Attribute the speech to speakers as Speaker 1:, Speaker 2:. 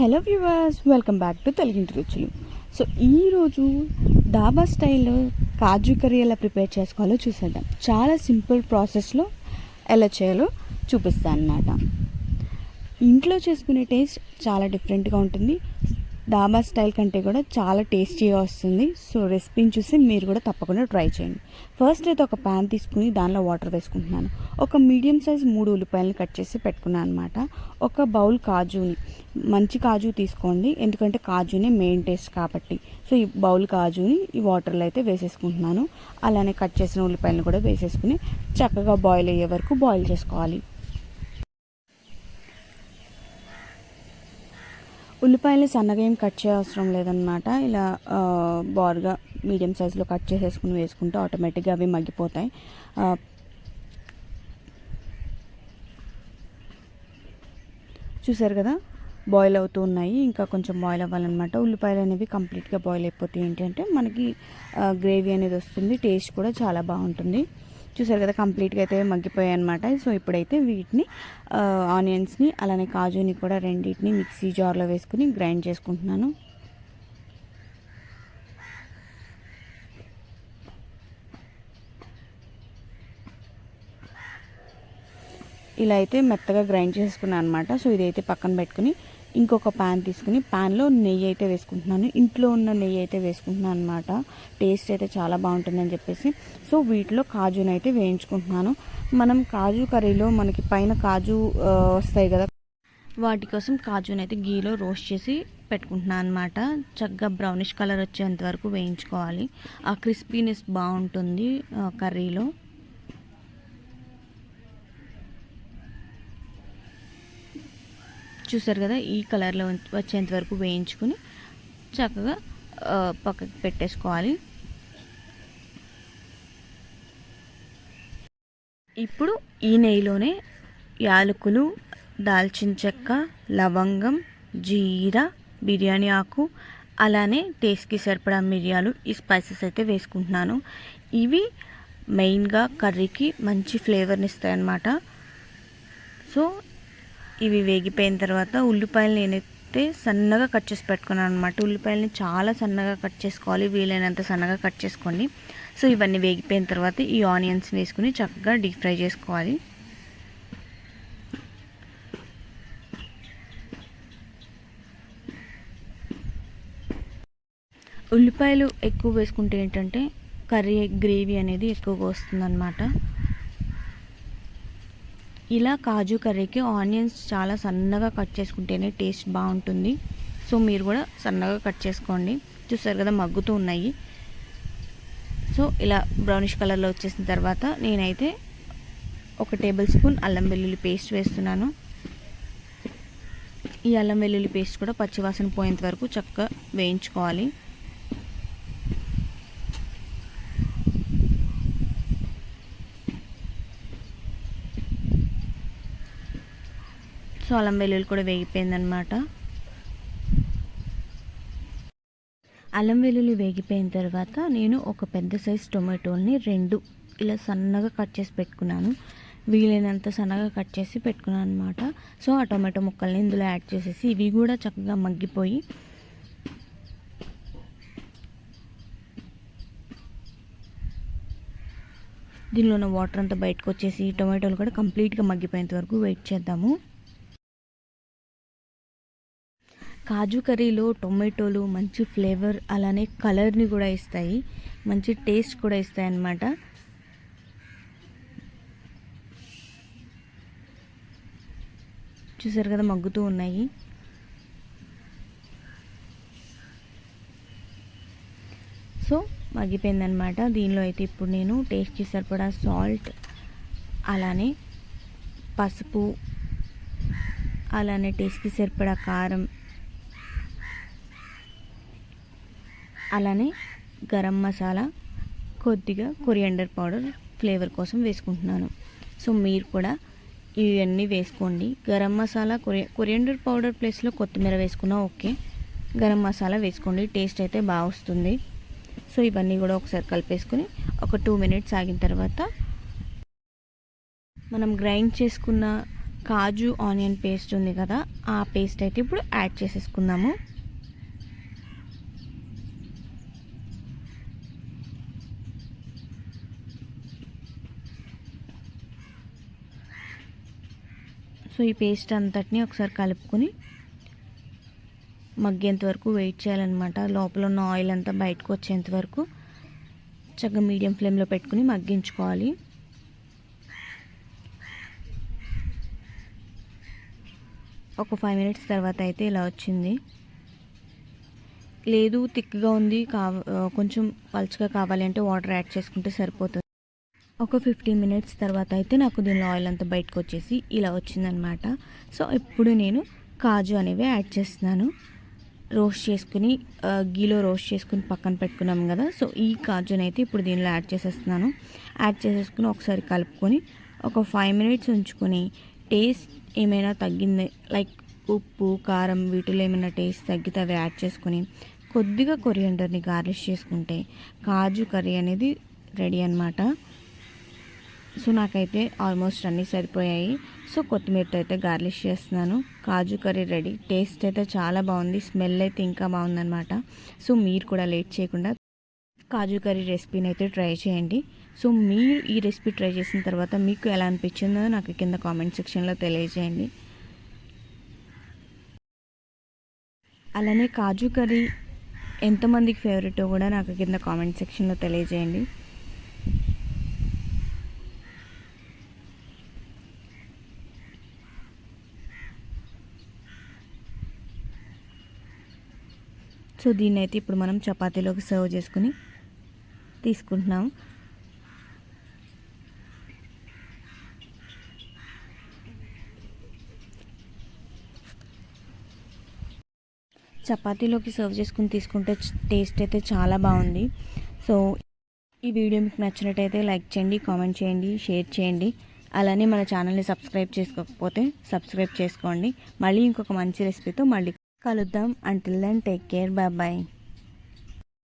Speaker 1: Hello viewers welcome back to తెలుగింటి రుచులు so ఈరోజు డాబా స్టైల్లో కాజు కర్రీ ఎలా ప్రిపేర్ చేసుకోవాలో చూసేద్దాం. చాలా సింపుల్ ప్రాసెస్లో ఎలా చేయాలో చూపిస్తాను అన్నమాట ఇంట్లో చేసుకునే టేస్ట్ చాలా డిఫరెంట్గా ఉంటుంది. డాబా స్టైల్ కంటే కూడా చాలా టేస్టీగా వస్తుంది. సో రెసిపీని చూసి మీరు కూడా తప్పకుండా ట్రై చేయండి. ఫస్ట్ అయితే ఒక ప్యాన్ తీసుకుని దానిలో వాటర్ వేసుకుంటున్నాను. ఒక మీడియం సైజ్ మూడు ఉల్లిపాయలను కట్ చేసి పెట్టుకున్నాను అనమాట ఒక బౌల్ కాజుని మంచి కాజు తీసుకోండి. ఎందుకంటే కాజునే మెయిన్ టేస్ట్ కాబట్టి. సో ఈ బౌల్ కాజుని ఈ వాటర్లో అయితే వేసేసుకుంటున్నాను. అలానే కట్ చేసిన ఉల్లిపాయలను కూడా వేసేసుకుని చక్కగా బాయిల్ అయ్యే వరకు బాయిల్ చేసుకోవాలి. ఉల్లిపాయలు సన్నగా ఏం కట్ చేయవసరం లేదనమాట ఇలా బార్గా మీడియం సైజులో కట్ చేసేసుకుని వేసుకుంటే ఆటోమేటిక్గా అవి మగ్గిపోతాయి. చూసారు కదా? బాయిల్ అవుతూ ఉన్నాయి. ఇంకా కొంచెం బాయిల్ అవ్వాలన్నమాట. ఉల్లిపాయలు అనేవి కంప్లీట్గా బాయిల్ అయిపోతే ఏంటంటే మనకి గ్రేవీ అనేది వస్తుంది. టేస్ట్ కూడా చాలా బాగుంటుంది. చూసారు కదా కంప్లీట్గా అయితే మగ్గిపోయాయి అనమాట సో ఇప్పుడైతే వీటిని ఆనియన్స్ని అలానే కాజుని కూడా రెండింటిని మిక్సీ జార్లో వేసుకుని గ్రైండ్ చేసుకుంటున్నాను. ఇలా అయితే మెత్తగా గ్రైండ్ చేసుకున్నాను అనమాట సో ఇదైతే పక్కన పెట్టుకుని ఇంకొక పాన్ తీసుకుని పాన్లో నెయ్యి అయితే వేసుకుంటున్నాను. ఇంట్లో ఉన్న నెయ్యి అయితే వేసుకుంటున్నాను అనమాట టేస్ట్ అయితే చాలా బాగుంటుందని చెప్పేసి. సో వీటిలో కాజుని అయితే వేయించుకుంటున్నాను. మనం కాజు కర్రీలో మనకి పైన కాజు వస్తాయి కదా. వాటి కోసం కాజుని అయితే గీలో రోస్ట్ చేసి పెట్టుకుంటున్నాను అనమాట చక్కగా బ్రౌనిష్ కలర్ వచ్చేంత వరకు వేయించుకోవాలి. ఆ క్రిస్పీనెస్ బాగుంటుంది కర్రీలో. చూసారు కదా ఈ కలర్లో వచ్చేంత వరకు వేయించుకుని చక్కగా పక్కకి పెట్టేసుకోవాలి. ఇప్పుడు ఈ నెయ్యిలోనే యాలకులు దాల్చిన చెక్క లవంగం జీరా బిర్యానీ ఆకు అలానే టేస్ట్కి సరిపడా మిరియాలు ఈ స్పైసెస్ అయితే వేసుకుంటున్నాను. ఇవి మెయిన్గా కర్రీకి మంచి ఫ్లేవర్ని ఇస్తాయన్నమాట. సో ఇవి వేగిపోయిన తర్వాత ఉల్లిపాయలు నేనైతే సన్నగా కట్ చేసి పెట్టుకున్నాను అనమాట ఉల్లిపాయలని చాలా సన్నగా కట్ చేసుకోవాలి వీలైనంత సన్నగా కట్ చేసుకోండి. సో ఇవన్నీ వేగిపోయిన తర్వాత ఈ ఆనియన్స్ వేసుకుని చక్కగా డీప్ ఫ్రై చేసుకోవాలి. ఉల్లిపాయలు ఎక్కువ వేసుకుంటే ఏంటంటే కర్రీ గ్రేవీ అనేది ఎక్కువగా వస్తుందన్నమాట. ఇలా కాజు కర్రీకి ఆనియన్స్ చాలా సన్నగా కట్ చేసుకుంటేనే టేస్ట్ బాగుంటుంది. సో మీరు కూడా సన్నగా కట్ చేసుకోండి. చూస్తారు కదా మగ్గుతూ ఉన్నాయి. సో ఇలా బ్రౌనిష్ కలర్లో వచ్చేసిన తర్వాత నేనైతే ఒక టేబుల్ స్పూన్ అల్లం వెల్లుల్లి పేస్ట్ వేస్తున్నాను. ఈ అల్లం వెల్లుల్లి పేస్ట్ కూడా పచ్చివాసన పోయేంత వరకు చక్కగా వేయించుకోవాలి. సో అల్లం వెల్లుల్లి కూడా వేగిపోయిందనమాట అల్లం వెల్లుల్లి వేగిపోయిన తర్వాత నేను ఒక పెద్ద సైజ్ టొమాటోల్ని రెండు ఇలా సన్నగా కట్ చేసి పెట్టుకున్నాను. వీలైనంత సన్నగా కట్ చేసి పెట్టుకున్నాను అనమాట సో ఆ టొమాటో ముక్కల్ని ఇందులో యాడ్ చేసేసి ఇవి కూడా చక్కగా మగ్గిపోయి దీనిలో ఉన్న వాటర్ అంతా బయటకు వచ్చేసి టొమాటోలు కూడా కంప్లీట్గా మగ్గిపోయేంత వరకు వెయిట్ చేద్దాము. కాజు కర్రీలో టొమాటోలు మంచి ఫ్లేవర్ అలానే కలర్ని కూడా ఇస్తాయి. మంచి టేస్ట్ కూడా ఇస్తాయి అన్నమాట. చూసారు కదా మగ్గుతూ ఉన్నాయి. సో మగ్గిపోయిందనమాట దీనిలో అయితే ఇప్పుడు నేను టేస్ట్కి సరిపడా సాల్ట్ అలానే పసుపు అలానే టేస్ట్కి సరిపడా కారం అలానే గరం మసాలా కొద్దిగా కొరియండర్ పౌడర్ ఫ్లేవర్ కోసం వేసుకుంటున్నాను. సో మీరు కూడా ఇవన్నీ వేసుకోండి. గరం మసాలా కొరి కొరియండర్ పౌడర్ ప్లేస్లో కొత్తిమీర వేసుకున్నా ఓకే. గరం మసాలా వేసుకోండి. టేస్ట్ అయితే బాగా వస్తుంది. సో ఇవన్నీ కూడా ఒకసారి కలిపేసుకుని ఒక టూ మినిట్స్ ఆగిన తర్వాత మనం గ్రైండ్ చేసుకున్న కాజు ఆనియన్ పేస్ట్ ఉంది కదా ఆ పేస్ట్ అయితే ఇప్పుడు యాడ్ చేసేసుకుందాము. సో ఈ పేస్ట్ అంతటిని ఒకసారి కలుపుకొని మగ్గేంత వరకు వెయిట్ చేయాలన్నమాట. లోపల ఉన్న ఆయిల్ అంతా బయటకు వచ్చేంత వరకు చక్కగా మీడియం ఫ్లేమ్లో పెట్టుకుని మగ్గించుకోవాలి. ఒక ఫైవ్ మినిట్స్ తర్వాత అయితే ఇలా వచ్చింది. లేదు థిక్గా ఉంది కావ కొంచెం పలుచగా కావాలి అంటే వాటర్ యాడ్ చేసుకుంటే సరిపోతుంది. ఒక ఫిఫ్టీన్ మినిట్స్ తర్వాత అయితే నాకు దీనిలో ఆయిల్ అంతా బయటకు వచ్చేసి ఇలా వచ్చిందనమాట సో ఇప్పుడు నేను కాజు అనేవి యాడ్ చేస్తున్నాను. రోస్ట్ చేసుకుని గీలో రోస్ట్ చేసుకుని పక్కన పెట్టుకున్నాం కదా. సో ఈ కాజుని అయితే ఇప్పుడు దీనిలో యాడ్ చేసేస్తున్నాను. యాడ్ చేసేసుకుని ఒకసారి కలుపుకొని ఒక ఫైవ్ మినిట్స్ ఉంచుకొని టేస్ట్ ఏమైనా తగ్గింది లైక్ ఉప్పు కారం వీటిలో ఏమైనా టేస్ట్ తగ్గితే అవి యాడ్ చేసుకొని కొద్దిగా కొరియండర్ని గార్లిష్ చేసుకుంటే కాజు కర్రీ అనేది రెడీ అన్నమాట. సో నాకైతే ఆల్మోస్ట్ అన్నీ సరిపోయాయి. సో కొత్తిమీరతో అయితే గార్లిష్ చేస్తున్నాను. కాజు కర్రీ రెడీ. టేస్ట్ అయితే చాలా బాగుంది. స్మెల్ అయితే ఇంకా బాగుందన్నమాట. సో మీరు కూడా లేట్ చేయకుండా కాజు కర్రీ రెసిపీని అయితే ట్రై చేయండి. సో మీరు ఈ రెసిపీ ట్రై చేసిన తర్వాత మీకు ఎలా అనిపించిందో నాకు కింద కామెంట్ సెక్షన్లో తెలియజేయండి. అలానే కాజు కర్రీ ఎంతమందికి ఫేవరెటో కూడా నాకు కింద కామెంట్ సెక్షన్లో తెలియజేయండి. సో దీన్ని అయితే ఇప్పుడు మనం చపాతీలోకి సర్వ్ చేసుకుని తీసుకుంటున్నాం. చపాతీలోకి సర్వ్ చేసుకుని తీసుకుంటే టేస్ట్ అయితే చాలా బాగుంది. సో ఈ వీడియో మీకు నచ్చినట్టయితే లైక్ చేయండి కామెంట్ చేయండి షేర్ చేయండి. అలానే మన ఛానల్ని సబ్స్క్రైబ్ చేసుకోకపోతే సబ్స్క్రైబ్ చేసుకోండి. మళ్ళీ ఇంకొక మంచి రెసిపీతో మళ్ళీ కలుద్దాం. Until then take care bye bye